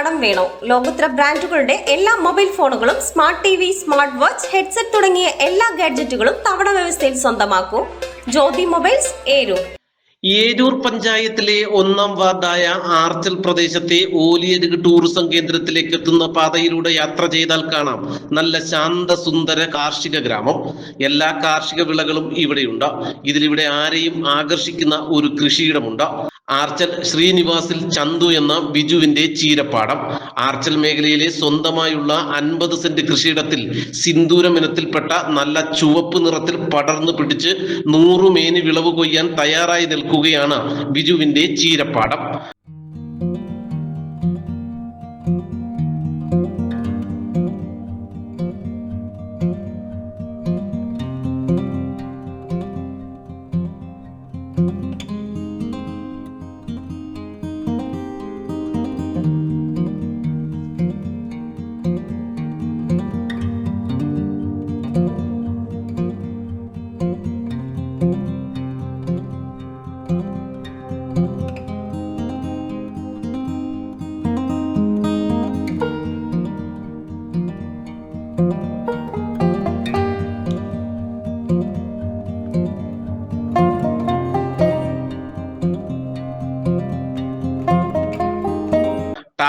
കടം വേണോ? ലോകോത്തര ബ്രാൻഡുകളുടെ എല്ലാ മൊബൈൽ ഫോണുകളും smart T V smart watch headset തുടങ്ങിയ എല്ലാ ഗാഡ്ജറ്റുകളും തവണ വ്യവസ്ഥയിൽ സ്വന്തമാക്കൂ. ജ്യോതി മൊബൈൽസ് ഏരൂർ. ഏരൂർ പഞ്ചായത്തിലെ ഒന്നാം വാർഡായ ആർച്ചൽ പ്രദേശത്തെ ഓലിയരുക് ടൂറിസം കേന്ദ്രത്തിലേക്ക് എത്തുന്ന പാതയിലൂടെ യാത്ര ചെയ്താൽ കാണാം. നല്ല ശാന്ത സുന്ദര കാർഷിക ഗ്രാമം. എല്ലാ കാർഷിക വിളകളും ഇവിടെയുണ്ട്. ഇതിലിവിടെ ആരെയും ആകർഷിക്കുന്ന ഒരു കൃഷിയിടമുണ്ട്. ആർച്ചൽ ശ്രീനിവാസിൽ ചന്തു എന്ന ബിജുവിന്റെ ചീരപ്പാടം. ആർച്ചൽ മേഖലയിലെ സ്വന്തമായുള്ള അൻപത് സെന്റ് കൃഷിയിടത്തിൽ സിന്ദൂരം ഇനത്തിൽപ്പെട്ട നല്ല ചുവപ്പ് നിറത്തിൽ പടർന്നു പിടിച്ച് നൂറു മേനി വിളവ് കൊയ്യാൻ തയ്യാറായി നിൽക്കുകയാണ് ബിജുവിന്റെ ചീരപ്പാടം. thank you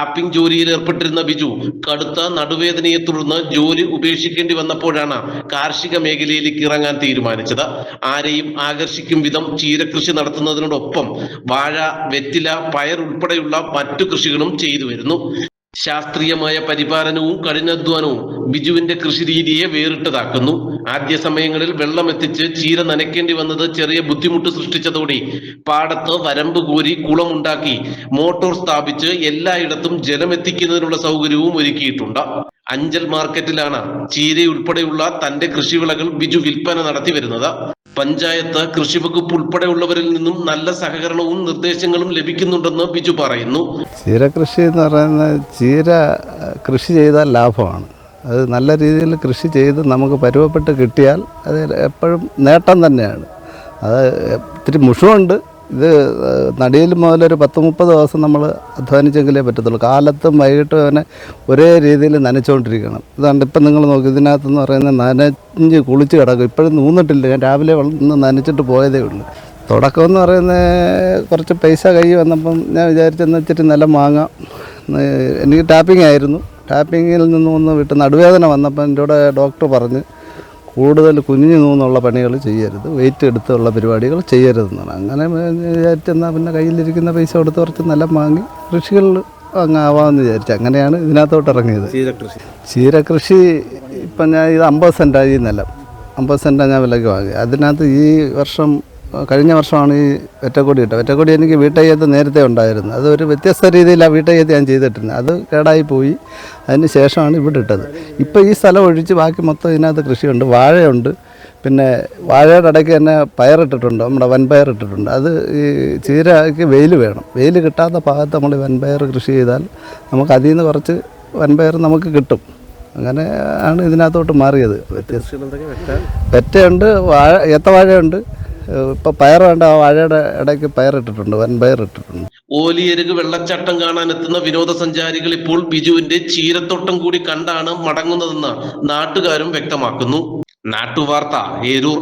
ടാപ്പിംഗ് ജോലിയിൽ ഏർപ്പെട്ടിരുന്ന ബിജു കടുത്ത നടുവേദനയെ തുടർന്ന് ജോലി ഉപേക്ഷിക്കേണ്ടി വന്നപ്പോഴാണ് കാർഷിക മേഖലയിലേക്ക് ഇറങ്ങാൻ തീരുമാനിച്ചത്. ആരെയും ആകർഷിക്കും വിധം ചീരകൃഷി നടത്തുന്നതിനോടൊപ്പം വാഴ വെറ്റില പയർ ഉൾപ്പെടെയുള്ള മറ്റു കൃഷികളും ചെയ്തു വരുന്നു. ശാസ്ത്രീയമായ പരിപാലനവും കഠിനാധ്വാനവും ബിജുവിന്റെ കൃഷി രീതിയെ വേറിട്ടതാക്കുന്നു. ആദ്യ സമയങ്ങളിൽ വെള്ളം എത്തിച്ച് ചീര നനയ്ക്കേണ്ടി വന്നത് ചെറിയ ബുദ്ധിമുട്ട് സൃഷ്ടിച്ചതോടെ പാടത്ത് വരമ്പ് കോരി കുളമുണ്ടാക്കി മോട്ടോർ സ്ഥാപിച്ച് എല്ലായിടത്തും ജലമെത്തിക്കുന്നതിനുള്ള സൗകര്യവും ഒരുക്കിയിട്ടുണ്ട്. അഞ്ചൽ മാർക്കറ്റിലാണ് ചീരയുൾപ്പെടെയുള്ള തന്റെ കൃഷിവിളകൾ ബിജു വിൽപ്പന നടത്തി വരുന്നത് പഞ്ചായത്ത് കൃഷിവകുപ്പ് ഉൾപ്പെടെയുള്ളവരിൽ നിന്നും നല്ല സഹകരണവും നിർദ്ദേശങ്ങളും ലഭിക്കുന്നുണ്ടെന്ന് ബിജു പറയുന്നു. ചീര കൃഷി എന്ന് പറയുന്നത് ചീര കൃഷി ചെയ്താൽ ലാഭമാണ്. അത് നല്ല രീതിയിൽ കൃഷി ചെയ്ത് നമുക്ക് പരുവപ്പെട്ട് കിട്ടിയാൽ അത് എപ്പോഴും നേട്ടം തന്നെയാണ്. അത് ഇത്തിരി മുഷമുണ്ട് ഇത് നടിയിൽ മുതലൊരു പത്ത് മുപ്പത് ദിവസം നമ്മൾ അധ്വാനിച്ചെങ്കിലേ പറ്റത്തുള്ളൂ. കാലത്തും വൈകിട്ടും അവനെ ഒരേ രീതിയിൽ നനച്ചുകൊണ്ടിരിക്കണം ഇതാണ്ട് ഇപ്പം നിങ്ങൾ നോക്കി ഇതിനകത്തെന്ന് പറയുന്നത് നനഞ്ഞ് കുളിച്ച് കിടക്കും. ഇപ്പോഴും നൂന്നിട്ടില്ല. ഞാൻ രാവിലെ വളർന്ന് നനച്ചിട്ട് പോയതേ ഉള്ളൂ. തുടക്കം എന്ന് പറയുന്നത് കുറച്ച് പൈസ കൈ വന്നപ്പം ഞാൻ വിചാരിച്ചെന്ന് വെച്ചിട്ട് നിലം വാങ്ങാം എനിക്ക് ടാപ്പിംഗ് ആയിരുന്നു. ടാപ്പിങ്ങിൽ നിന്നും ഒന്ന് വിട്ട് നടുവേദന വന്നപ്പോൾ എന്റെ കൂടെ ഡോക്ടർ പറഞ്ഞ് കൂടുതൽ കുഞ്ഞു നൂന്നുള്ള പണികൾ ചെയ്യരുത്. വെയിറ്റ് എടുത്തുള്ള പരിപാടികൾ ചെയ്യരുതെന്നാണ്. അങ്ങനെ വിചാരിച്ചെന്നാൽ പിന്നെ കയ്യിലിരിക്കുന്ന പൈസ കൊടുത്ത് കുറച്ച് നിലം വാങ്ങി കൃഷികളിൽ അങ്ങ് ആവാമെന്ന് വിചാരിച്ചു അങ്ങനെയാണ് ഇതിനകത്തോട്ട് ഇറങ്ങിയത്. ചീരകൃഷി. ഇപ്പം ഞാൻ ഇത് അമ്പത് സെന്റായി നിലം. അമ്പത് സെന്റാണ് ഞാൻ വിലയ്ക്ക് വാങ്ങി അതിനകത്ത് ഈ വർഷം കഴിഞ്ഞ വർഷമാണ് ഈ വെറ്റക്കൊടി ഇട്ടത്. വെറ്റക്കൊടി എനിക്ക് വീട്ടയ്യത്ത് നേരത്തെ ഉണ്ടായിരുന്നു. അത് ഒരു വ്യത്യസ്ത രീതിയിലാണ് വീട്ടയ്യത്ത് ഞാൻ ചെയ്തിട്ടുണ്ട്. അത് കേടായി പോയി. അതിന് ശേഷമാണ് ഇവിടെ ഇട്ടത്. ഇപ്പോൾ ഈ സ്ഥലം ഒഴിച്ച് ബാക്കി മൊത്തം ഇതിനകത്ത് കൃഷിയുണ്ട്. വാഴയുണ്ട്. പിന്നെ വാഴയുടെ ഇടയ്ക്ക് തന്നെ പയറിട്ടിട്ടുണ്ട്. നമ്മുടെ വൻപയർ ഇട്ടിട്ടുണ്ട്. അത് ഈ ചീരയ്ക്ക് വെയിൽ വേണം. വെയിൽ കിട്ടാത്ത ഭാഗത്ത് നമ്മൾ വൻപയർ കൃഷി ചെയ്താൽ നമുക്ക് അതിൽ നിന്ന് കുറച്ച് വൻപയർ നമുക്ക് കിട്ടും. അങ്ങനെ ആണ് ഇതിനകത്തോട്ട് മാറിയത്. വ്യത്യസ്ത വെറ്റയുണ്ട് വാഴ ഏത്തവാഴയുണ്ട് പയർ വേണ്ട ആ വാഴയുടെ ഇടയ്ക്ക് പയറിട്ടിട്ടുണ്ട് വൻ ഇട്ടിട്ടുണ്ട് ഓലിയരുക് വെള്ളച്ചാട്ടം കാണാനെത്തുന്ന വിനോദസഞ്ചാരികൾ ഇപ്പോൾ ബിജുവിന്റെ ചീരത്തോട്ടം കൂടി കണ്ടാണ് മടങ്ങുന്നതെന്ന് നാട്ടുകാരും വ്യക്തമാക്കുന്നു. നാട്ടുവാർത്ത ഏരൂർ.